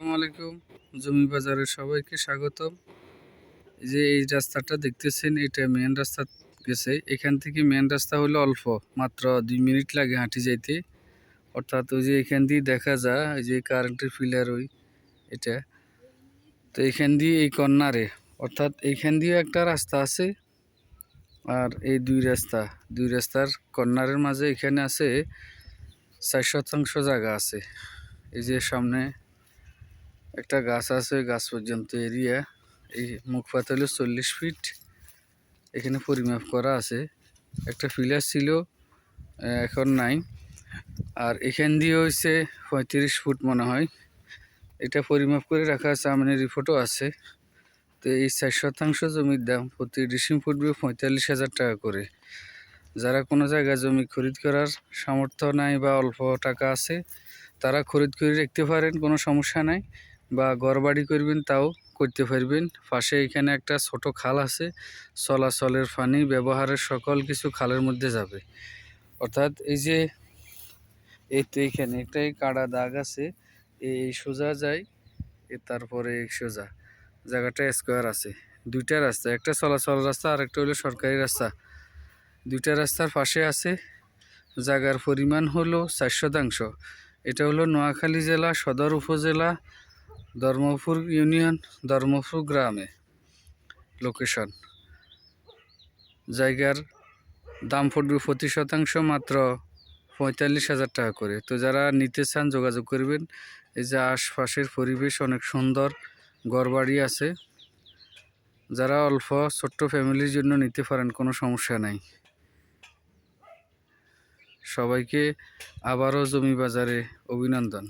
আলাইকুম। জমি বাজারে সবাইকে স্বাগতম। এই যে এই রাস্তাটা দেখতেছেন, এটা মেন রাস্তা গেছে। এখান থেকে মেন রাস্তা হলো অল্প, মাত্র দুই মিনিট লাগে হাঁটি যাইতে। অর্থাৎ ওই যে এখান দিয়ে দেখা যায় যে কারেন্টের পিলার ওই, এটা। তো এখান দিয়ে এই কর্নারে অর্থাৎ এইখান দিয়ে একটা রাস্তা আছে আর এই দুই রাস্তা। দুই রাস্তার কর্নারের মাঝে এখানে আছে চার শতাংশ জায়গা আছে। এই যে সামনে একটা গাছ আছে, ওই গাছ পর্যন্ত এরিয়া। এই মুখপাত হলো চল্লিশ ফিট এখানে পরিমাপ করা আছে। একটা ফিলার ছিল এখন নাই। আর এখান দিয়ে হয়েছে পঁয়ত্রিশ ফুট মনে হয়। এটা পরিমাপ করে রাখা আছে, আমার রিপোর্টও আছে। তো এই চার শতাংশ জমির দাম প্রতি ডিসিম ফুটবে পঁয়তাল্লিশ হাজার টাকা করে। যারা কোনো জায়গায় জমি খরিদ করার সামর্থ্য নাই বা অল্প টাকা আছে, তারা খরিদ করে রাখতে পারেন, কোনো সমস্যা নাই। বা ঘরবাড়ি করবেন, তাও করতে পারবেন। পাশে এখানে একটা ছোট খাল আছে, চলাচলের পানি ব্যবহারের সকল কিছু খালের মধ্যে যাবে। অর্থাৎ এই যে, এই তো এইখানে একটাই কাড়া দাগ আছে, এই সোজা যায়, এ তারপরে সোজা। জায়গাটা স্কোয়ার আছে। দুইটা রাস্তা, একটা চলাচল রাস্তা আর একটা হলো সরকারি রাস্তা। দুইটা রাস্তার পাশে আছে, জায়গার পরিমাণ হলো চার শতাংশ। এটা হলো নোয়াখালী জেলা, সদর উপজেলা ধর্মপুর ইউনিয়ন, ধর্মপুর গ্রামে। লোকেশন জায়গার দাম পড়বে প্রতি শতাংশ মাত্র পঁয়তাল্লিশ হাজার টাকা করে। তো যারা নিতে চান, যোগাযোগ করবেন। এই যে আশপাশের পরিবেশ অনেক সুন্দর, ঘরবাড়ি আছে। যারা অল্প, ছোট্ট ফ্যামিলির জন্য নিতে পারেন, কোনো সমস্যা নাই। সবাইকে আবারও জমি বাজারে অভিনন্দন।